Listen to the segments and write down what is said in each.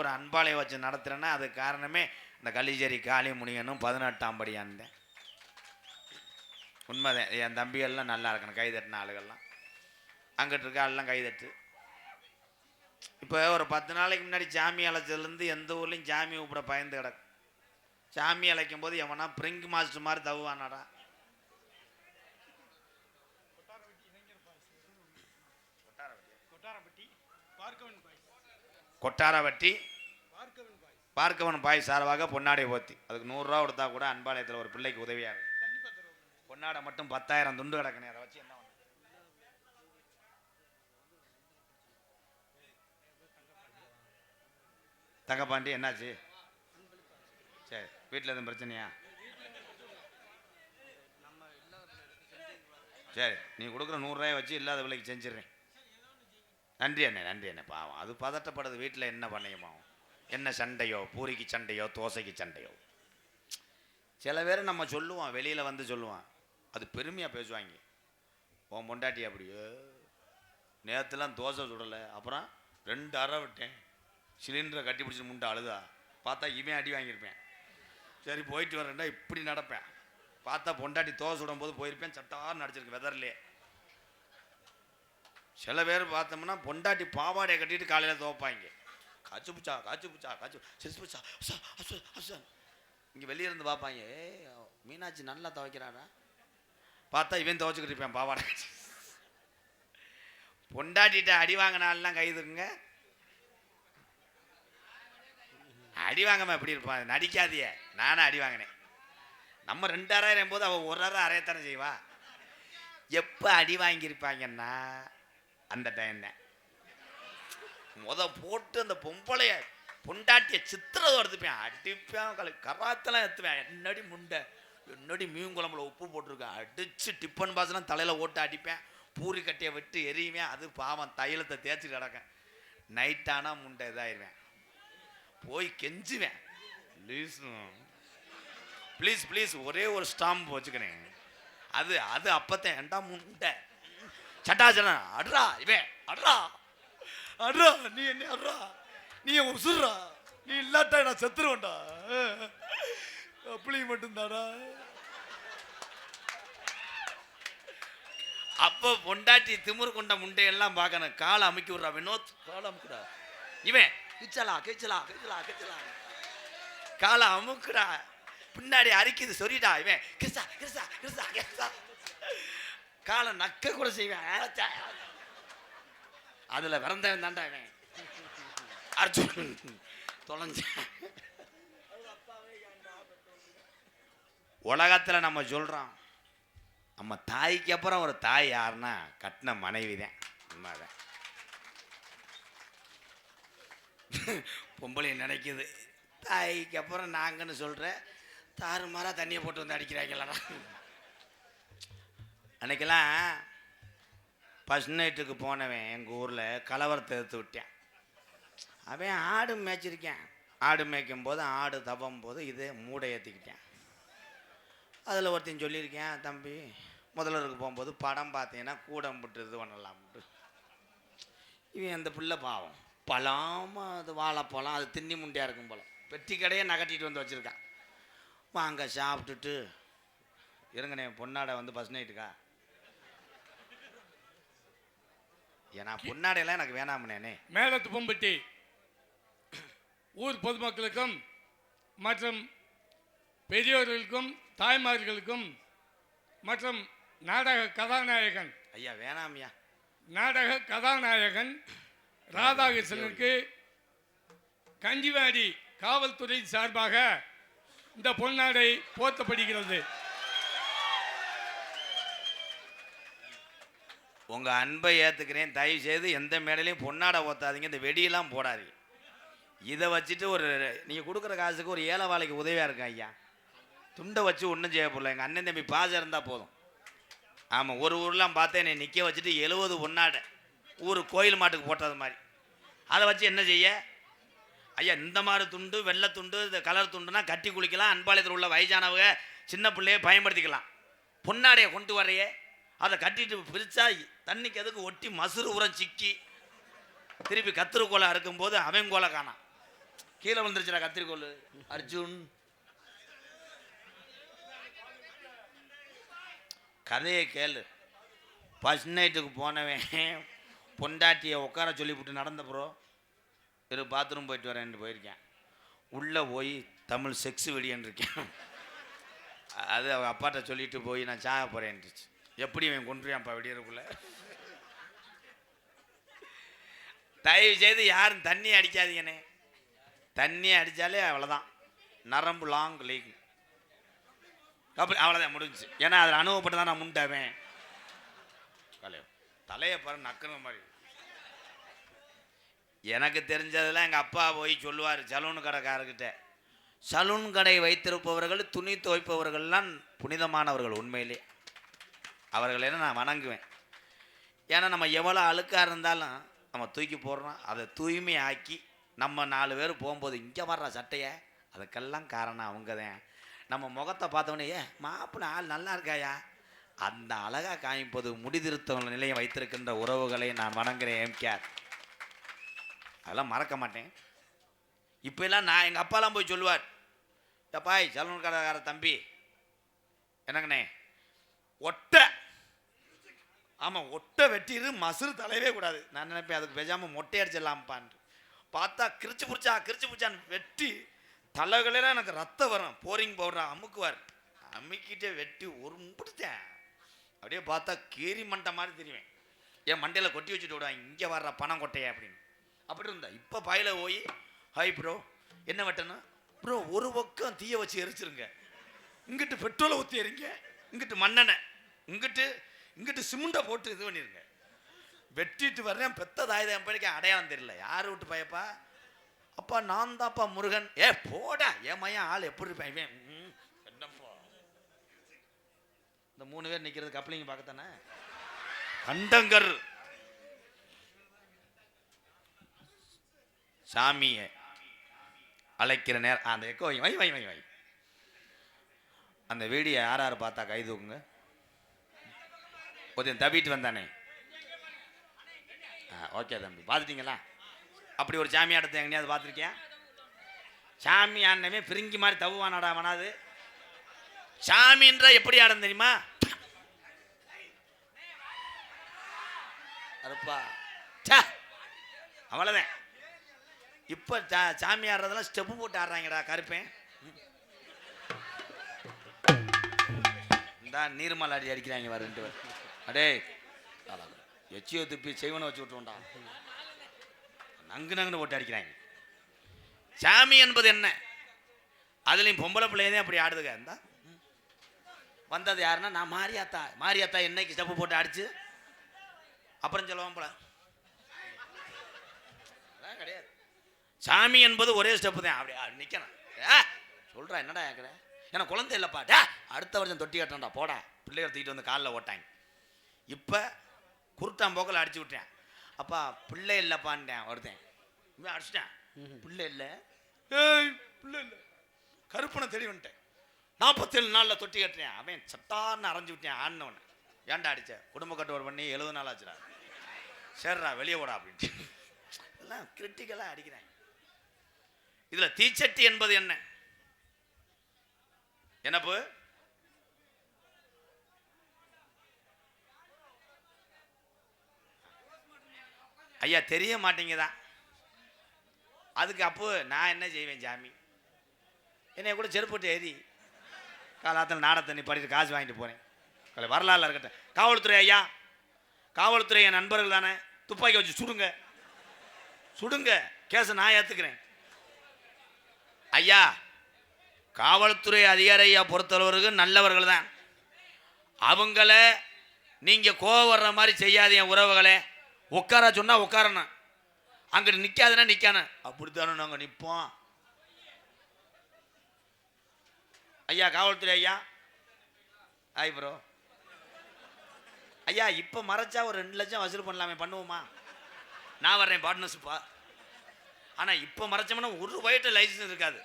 ஒரு அன்பாளைய வச்சு நடத்துறேன்னா அது காரணமே இந்த கலிஜரி காளி முனியனும் பதினெட்டாம் படியான்தேன் உண்மைதான். என் தம்பிகள்லாம் நல்லா இருக்கணும். கைதட்டின ஆளுகள்லாம். அங்கிட்டு இருக்க ஆளுலாம் கைதட்டு இப்போ ஒரு பத்து நாளைக்கு முன்னாடி சாமி அழைச்சதுலேருந்து எந்த ஊர்லேயும் சாமி கூப்பிட பயந்து கிடக்கு. சாமி அழைக்கும் போது எவனா பிரிங்க் மாஸ்டர் மாதிரி தவுவானாடா. பார்க்கவன் பார்க்கவன் பாய். பார்க்கவன் பாய் சார்பாக பொன்னாடை போத்தி. அதுக்கு நூறுரூவா கொடுத்தா கூட அன்பாளையத்தில் ஒரு பிள்ளைக்கு உதவியாக இருக்கும் கண்டிப்பா தருவோம். பொன்னாடை மட்டும் பத்தாயிரம் துண்டு கிடக்குனே அதை வச்சு என்ன? தங்கப்பாண்டி என்னாச்சு? சரி வீட்டில் எதுவும் பிரச்சனையா? சரி நீ கொடுக்குற நூறுரூவாயை வச்சு இல்லாத விலைக்கு செஞ்சிடுறேன். நன்றி அண்ணே நன்றி அண்ணே. பாவம். அது பதட்டப்படுது. வீட்டில் என்ன பண்ணையுமாவும் என்ன சண்டையோ பூரிக்கு சண்டையோ தோசைக்கு சண்டையோ. சில பேர் நம்ம சொல்லுவோம் வெளியில் வந்து சொல்லுவான் அது பெருமையாக பேசுவாங்க. உன் பொண்டாட்டி அப்படியே நேற்றுலாம் தோசை சுடலை. அப்புறம் ரெண்டு அறை விட்டேன். சிலிண்டரை கட்டி பிடிச்சி முண்டை அழுதா. பார்த்தா இவன் அடி வாங்கியிருப்பேன். சரி போயிட்டு வரேன்டா இப்படி நடப்பேன். பார்த்தா பொண்டாட்டி தோசை சுடும் போது போயிருப்பேன். சட்டார்னு நடிச்சிருக்கு வெதர்லே சில பேர் பார்த்தோம்னா பொண்டாட்டி பாவாடையை கட்டிட்டு காலையில் துவைப்பாங்க. காய்ச்சி புச்சா காய்ச்சி புச்சா காய்ச்சி சிசு புச்சா அசா இங்கே வெளியே இருந்து பார்ப்பாங்க ஏ மீனாட்சி நல்லா துவைக்கிறாரா பார்த்தா இவன் துவைச்சிக்கிட்டு இருப்பேன் பாவாடை பொண்டாட்டிகிட்ட பொண்டாட்டிட்ட அடி வாங்கினாலாம் கைதுங்க அடி வாங்காம எப்படி இருப்பான்? நடிக்காதிய நானும் அடி வாங்கினேன். நம்ம ரெண்டாயிரம் போது அவள் ஒரு அரை அரையத்தானே செய்வா? எப்போ அடி வாங்கியிருப்பாங்கன்னா அந்த டைம் தான் முத போட்டு அந்த பொம்பளைய பொண்டாட்டிய சித்திரதை எடுத்துப்பேன். அடிப்பேன் கல கராத்தெல்லாம் எடுத்துவேன் என்னடி முண்டை? என்னடி மீன் குழம்புல உப்பு போட்டிருக்கேன் அடிச்சு டிஃபன் பாசெல்லாம் தலையில் ஓட்டு அடிப்பேன். பூரி கட்டையை விட்டு எரியுவேன் அது பாவம் தைலத்தை தேய்ச்சி கிடக்கேன். நைட்டானா முண்டை இதாயிருவேன். போய் கெஞ்சுவேன். ப்ளீஸ் ப்ளீஸ் ப்ளீஸ் ஒரே ஒரு ஸ்டாம்ப் வச்சுக்கிறேன். அது அது அப்பத்தான். ஏன்டா முண்டை? சட்டாச்சனா அட்ரா இவன் அட்ரா அட்ரா நீ என்ன அட்ரா நீ உசுர்றா? நீ இல்லாட்டா நான் செத்துருவேன்டா. அப்படி மட்டும்தாடா அப்போ பொண்டாட்டி திமிரு கொண்ட முண்டையெல்லாம் பார்க்கணும். காலை அமுக்கி விட்றா வினோத். காலை அமுக்குடா. இவன் கிச்சலா கிச்சலா கிச்சலா கிச்சலா. காலை அமுக்குடா. பின்னாடி அரிக்குது சொல்லிடா இவன் கிறிஸ்தா கிறிஸ்தா கிறிஸ்தா கிறிஸ்தா. காலை நக்க கூட செய்வேன். அதில் அதுல விறந்தவன் தான்டா இவன். அர்ஜுன் தொலைஞ்ச உலகத்துல நம்ம சொல்றோம் நம்ம தாய்க்கு அப்புறம் ஒரு தாய் யாருன்னா கட்டின மனைவி தான். உண்மைதான் பொம்பளை நினைக்குது தாய்க்கு அப்புறம் நாங்கன்னு சொல்கிறேன் தாறுமாறாக தண்ணியை போட்டு வந்து அடிக்கிறாங்களா அன்னைக்கெல்லாம் ஃபஸ்ட் நைட்டுக்கு போனவன் எங்கள் ஊரில் கலவரத்தை எடுத்து விட்டேன். அவன் ஆடு மேய்ச்சிருக்கேன். ஆடு மேய்க்கும் போது ஆடு தவம் போது இதே மூடை ஏற்றிக்கிட்டேன் அதில் ஒருத்தன் சொல்லியிருக்கேன் தம்பி முதல்வருக்கு போகும்போது படம் பார்த்தீங்கன்னா கூடம் விட்டு இது பண்ணலாம்ட்டு இவன் அந்த பிள்ளை பாவம். பழம் அது வாழைப்பழம் அது தின்னி முண்டியாக இருக்கும் போல. பெட்டி கடையை நகட்டிட்டு வந்து வச்சுருக்கான். வாங்க சாப்பிட்டுட்டு இருங்கண்ணே பொன்னாடை வந்து பஸ் நைட்டுக்கா ஏன்னா பொன்னாடையெல்லாம் எனக்கு வேணாமண்ணே மேலத்து பொம்பட்டி. ஊர் பொதுமக்களுக்கும் மற்றும் பெரியோர்களுக்கும் தாய்மார்களுக்கும் மற்றும் நாடக கதாநாயகன். ஐயா வேணாமியா. நாடக கதாநாயகன் ராதாகிருஷ்ணனுக்கு கஞ்சிவாடி காவல்துறை சார்பாக இந்த பொன்னாடை போர்த்தப்படுகிறது உங்கள் அன்பை ஏற்றுக்கிறேன் தயவு செய்து எந்த மேடையிலையும் பொன்னாடை ஓத்தாதீங்க. இந்த வெடியெல்லாம் போடாதீங்க இதை வச்சுட்டு ஒரு நீங்கள் கொடுக்குற காசுக்கு ஒரு ஏழை வாழைக்கு உதவியாக இருக்கும் ஐயா. துண்டை வச்சு ஒன்றும் செய்ய போடல. எங்கள் அண்ணன் தம்பி பாசம் இருந்தால் போதும். ஆமாம் ஒரு ஊர்லாம் பார்த்தேன் என்னை நிற்க வச்சுட்டு எழுபது பொன்னாடை ஊர் கோயில் மாட்டுக்கு போட்டது மாதிரி. அதை வச்சு என்ன செய்ய? ஐயா இந்த மாதிரி துண்டு வெள்ளை துண்டு இந்த கலர் துண்டுனா கட்டி குளிக்கலாம். அன்பாளையத்தில் உள்ள வயசானவங்க சின்ன பிள்ளைய பயன்படுத்திக்கலாம். பொன்னாடையை கொண்டு வரையே அதை கட்டிட்டு பிரித்தா தண்ணிக்கு எதுக்கு ஒட்டி மசுறு உரம் சிக்கி. திருப்பி கத்திரி கோலை அறுக்கும்போது அவன் கோலை காணாம் கீழே விழுந்துருச்சுடா கத்திரிக்கோல் அர்ஜுன். கதையை கேளு. ஃபஸ்ட் நைட்டுக்கு போனவன் பொண்டாட்டியை உட்கார சொல்லிவிட்டு நடந்த ப்ரோ இரு பாத்ரூம் போயிட்டு வரேன்ட்டு போயிருக்கேன். உள்ளே போய் தமிழ் செக்ஸ் வெடியன் இருக்கேன். அது அவ அப்பாட்ட சொல்லிட்டு போய் நான் சாக போகிறேன்ட்டுச்சு எப்படி இவன் கொண்டுருவான்ப்பா வெடியறக்குள்ள தயவு செய்து யாரும் தண்ணி அடிக்காதீங்கண்ணே. தண்ணி அடித்தாலே அவ்வளோதான் நரம்பு லாங் லீக் அப்படி அவ்வளோதான் முடிஞ்சுச்சு. ஏன்னா அதில் அனுபவப்பட்டு தான் நான் முண்டாவேன். தலைய தலையை பாரு நக்குற மாதிரி. எனக்கு தெரிஞ்சதெல்லாம் எங்கள் அப்பா போய் சொல்லுவார் சலூன் கடைக்காரர்கிட்ட. சலூன் கடை வைத்திருப்பவர்கள் துணி துவைப்பவர்கள்லாம் புனிதமானவர்கள் உண்மையிலே. அவர்களை நான் வணங்குவேன். ஏன்னா நம்ம எவ்வளோ அழுக்காக இருந்தாலும் நம்ம தூக்கி போடுறோம். அதை தூய்மையாக்கி நம்ம நாலு பேர் போகும்போது இங்கே வர்ற சட்டையை அதுக்கெல்லாம் காரணம் அவங்க தான் நம்ம முகத்தை பார்த்தோன்னே ஏ மாப்பிள்ள ஆள் நல்லா இருக்காயா? அந்த அழகாக காமிப்பது முடிதிருத்த நிலையம் வைத்திருக்கின்ற உறவுகளை நான் வணங்குறேன் எம்கேஆர் அதெல்லாம் மறக்க மாட்டேன். இப்போ எல்லாம் நான் எங்கள் அப்பாலாம் போய் சொல்லுவார் எப்பாய் சலூன் கடைக்கார தம்பி என்னங்கண்ணே? ஒட்டை. ஆமாம் ஒட்டை வெட்டிடு மசுறு தலையவே கூடாது. நான் நினைப்பேன் அதுக்கு பேசாமல் மொட்டை அடிச்சிடலாம்ப்பான்ட்டு. பார்த்தா கிரிச்சு பிடிச்சா கிரிச்சு பிடிச்சான்னு வெட்டி தலைகளெல்லாம் எனக்கு ரத்தம் வரும். Boring powder அமுக்குவார். அமுக்கிட்டே வெட்டி ஒரு முடித்தேன். அப்படியே பார்த்தா கீரி மண்டை மாதிரி தெரியுவேன் என் மண்டையில் கொட்டி வச்சுட்டு விடுவேன் இங்கே வர்ற பணம் கொட்டையே அப்படின்னு. அப்படி இருந்தா இப்போ பயில போய் ஹாய் ப்ரோ என்ன வெட்டணும்? ப்ரோ ஒரு பக்கம் தீய வச்சு எரிச்சிருங்க. இங்கிட்டு பெட்ரோலை ஊற்றி எறிங்க இங்கிட்டு மண்ணெண்ணெய் இங்கிட்டு இங்கிட்டு சிமெண்ட்டை போட்டு இது பண்ணிருங்க. வெட்டிட்டு வர்றேன் பெத்த தாய் தான் படிக்க அடையாளம் தெரியல. யார் விட்டு பயப்பா? அப்பா நான் தான்ப்பா முருகன். ஏ போடா. என் மையன் ஆள் எப்படி இருப்பேன் இவன் என்னப்பா? இந்த மூணு பேர் நிற்கிறது கப்ளிங்க பார்க்கத்தானே? கண்டங்கர். சாமியை அழைக்கிற நேரம் அந்த எக்கோ வை வை வை வை அந்த வீடியோ யார் யார் பார்த்தா கை தூக்குங்க? கொஞ்சம் தவிட்டு வந்தானே. ஆ ஓகே தம்பி. பார்த்துட்டீங்களா? அப்படி ஒரு சாமி ஆட்டத்தை எங்கேயாவது பார்த்துருக்கியா? சாமி ஆடினவே பிரிங்கி மாதிரி தவுவானாடா மனாது சாமின்ற எப்படி ஆடம் தெரியுமா? அருப்பா. அவ்வளோதான் இப்போ சா சாமி ஆடுறதெல்லாம் ஸ்டெப்பு போட்டு ஆடுறாங்கடா கருப்பேன். தான் நீர்மல் அடி அடிக்கிறாங்க வர ரெண்டு பேர் அடே எச்சியோ துப்பி செய்வனை வச்சு விட்டுருவோம்டா. நங்கு நங்குன்னு போட்டு அடிக்கிறாங்க. சாமி என்பது என்ன? அதுலேயும் பொம்பளை பிள்ளையதே அப்படி ஆடுதுங்க. இருந்தா வந்தது யாருன்னா நான் மாரியாத்தா. மாரியாத்தா என்னைக்கு ஸ்டெப்பு போட்டு அடிச்சு? அப்புறம் சொல்லுவோம் போல. கிடையாது. சாமி என்பது ஒரே ஸ்டெப்பு தான். அப்படி நிற்கிறேன் நிற்கணும் ஏ சொல்கிறா என்னடா கேட்குறேன் எனக்கு குழந்தை இல்லைப்பா. டே அடுத்த வருஷம் தொட்டி கட்டணும்டா போடா. பிள்ளைகளை தூக்கிட்டு வந்து காலில் ஓட்டாங்க. இப்போ குருட்டான் போக்கில் அடிச்சு விட்டேன். அப்பா பிள்ளை இல்லைப்பான்ட்டேன் ஒருத்தன். இவன் அடிச்சிட்டேன். பிள்ளை இல்லை. ஏய் பிள்ளை இல்லை. கருப்பனை வந்துட்டேன். நாற்பத்தேழு நாளில் தொட்டி கட்டுறேன் அவன் சட்டார்னு அரைஞ்சு விட்டேன் ஆடினவனை ஏன்டா அடிச்ச? குடும்ப கட்டுவார் பண்ணி எழுபது நாள் ஆச்சுடா. சரிடா வெளியே ஓடா அப்படின்ட்டு. எல்லாம் கிரிட்டிக்கலாக அடிக்கிறேன். இதில் தீச்சட்டி என்பது என்ன? என்னப்பு? ஐயா தெரிய மாட்டேங்குதான் அதுக்கு அப்போ நான் என்ன செய்வேன் சாமி? என்னை கூட செருப்பட்டு எரி ஏறி காலாத்தில் நாட தண்ணி படிட்டு காசு வாங்கிட்டு போகிறேன் கலை வரலாறுல இருக்கட்டும். காவல்துறை ஐயா காவல்துறை என் நண்பர்கள் தானே? துப்பாக்கி வச்சு சுடுங்க. சுடுங்க. கேஸை நான் ஏற்றுக்கிறேன் ஐயா காவல்துறை அதிகாரியை ஐயா பொறுத்தளவருக்கு நல்லவர்கள் தான். அவங்கள நீங்கள் கோவம் வர்ற மாதிரி செய்யாதீங்க உறவுகளே உட்கார சொன்னால் உட்காரணும். அங்கிட்டு நிற்காதுன்னா நிற்கானு அப்படித்தானே நாங்கள் நிற்போம் ஐயா காவல்துறை ஐயா. ஆய் ப்ரோ ஐயா இப்போ மறைச்சா ஒரு ரெண்டு லட்சம் வசூல் பண்ணலாமே பண்ணுவோமா? நான் வர்றேன் பார்ட்னர்ஷிப்பா ஆனால் இப்போ மறைச்சோம்னா ஒரு வயிற்று லைசன்ஸ் இருக்காது.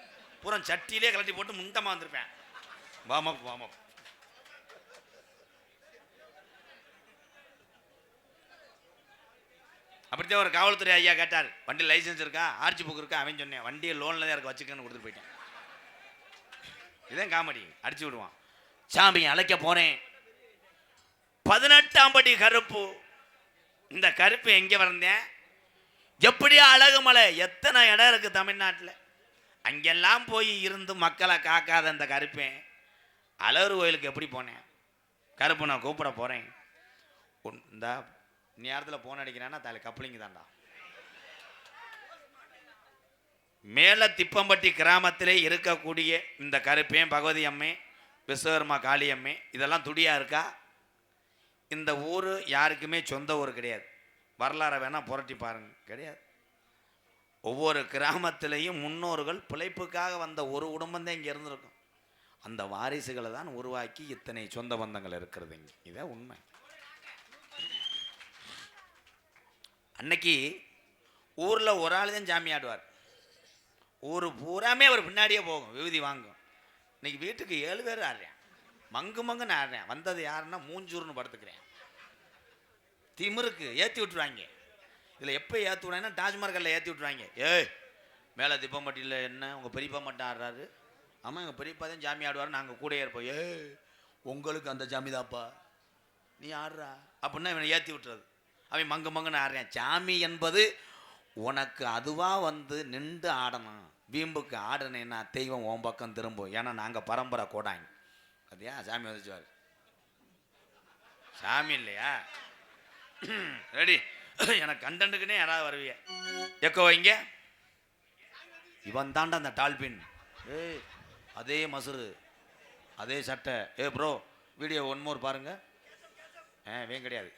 பூரா சட்டியிலே கலட்டி போட்டு முண்டமாக வந்திருப்பேன். வாமப் வாமப் அப்படித்தான் ஒரு காவல்துறை ஐயா கேட்டார். வண்டி லைசென்ஸ் இருக்கா? ஆர்ச்சி புக் இருக்கா? அவன் சொன்னேன். வண்டியை லோனில் தான் இருக்க வச்சுக்கன்னு கொடுத்துட்டு போயிட்டேன். இதான் காமெடி. அடிச்சு விடுவான். சாமி அழைக்க போகிறேன் பதினெட்டாம் படி கருப்பு. இந்த கருப்பு எங்கே வந்தேன் அழகு அழகுமலை எத்தனை இடம் இருக்கு தமிழ்நாட்டில்? அங்கெல்லாம் போய் இருந்து மக்களை காக்காத அந்த கருப்பேன் அழகர் கோயிலுக்கு எப்படி போனேன்? கருப்பு நான் கூப்பிட போகிறேன் இந்த நேரத்தில் போன் அடிக்கிறான்னா தலை கப்ளிங்க தான்டா. மேல திப்பம்பட்டி கிராமத்திலே இருக்கக்கூடிய இந்த கருப்பேன் பகவதி அம்மை விஸ்வகர்மா காளியம்மை இதெல்லாம் துடியா இருக்கா? இந்த ஊர் யாருக்குமே சொந்த ஊர் கிடையாது. வரலாறை வேணால் புரட்டி பாருங்க. கிடையாது. ஒவ்வொரு கிராமத்திலையும் முன்னோர்கள் பிழைப்புக்காக வந்த ஒரு குடும்பம் தான் இங்கே இருந்திருக்கும். அந்த வாரிசுகளை தான் உருவாக்கி இத்தனை சொந்த பந்தங்கள் இருக்கிறது இங்கே. இதான் உண்மை. அன்னைக்கு ஊரில் ஒரு ஆள் தான் சாமி ஆடுவார். ஊர் பூராமே அவர் பின்னாடியே போகும் விபூதி வாங்கும். இன்னைக்கு வீட்டுக்கு ஏழு பேர் ஆடுறேன். மங்கு மங்குன்னு ஆடுறேன். வந்தது யாருன்னா மூஞ்சூர்னு படுத்துக்கிறேன். திமிருக்கு ஏற்றி விட்டுருவாங்க. இதில் எப்போ ஏற்றி விட்றாங்கன்னா டாஜ்மார்கல்ல ஏற்றி விட்ருவாங்க ஏய் மேலே திப்பம்பட்டியில் என்ன? உங்கள் பெரியப்பா மட்டும் ஆடுறாரு. ஆமாம் எங்கள் பெரியப்பா தான் ஜாமி ஆடுவார். நாங்கள் கூட இருப்போம் ஏய் உங்களுக்கு அந்த ஜாமி தாப்பா நீ ஆடுறா. அப்படின்னா இவனை ஏற்றி விட்டுறது. அவன் மங்கு மங்குன்னு ஆடுறேன். சாமி என்பது உனக்கு அதுவாக வந்து நின்று ஆடணும். வீம்புக்கு ஆடுனேன்னா தெய்வம் உன் பக்கம் திரும்பும். ஏன்னா நாங்கள் பரம்பரை கோடாங்க அப்படியா சாமி வந்துச்சுவார் சாமி இல்லையா? ரெடி. எனக்கு கண்டனுக்குனே யாராவது வருவீங்க. எக்கோ வைங்க. இவன் தாண்டா அந்த டால்பின். ஏய் அதே மசுரு அதே சட்டை. ஏ ப்ரோ வீடியோ ஒன் மோர் பாருங்க. ஆ வேன் கிடையாது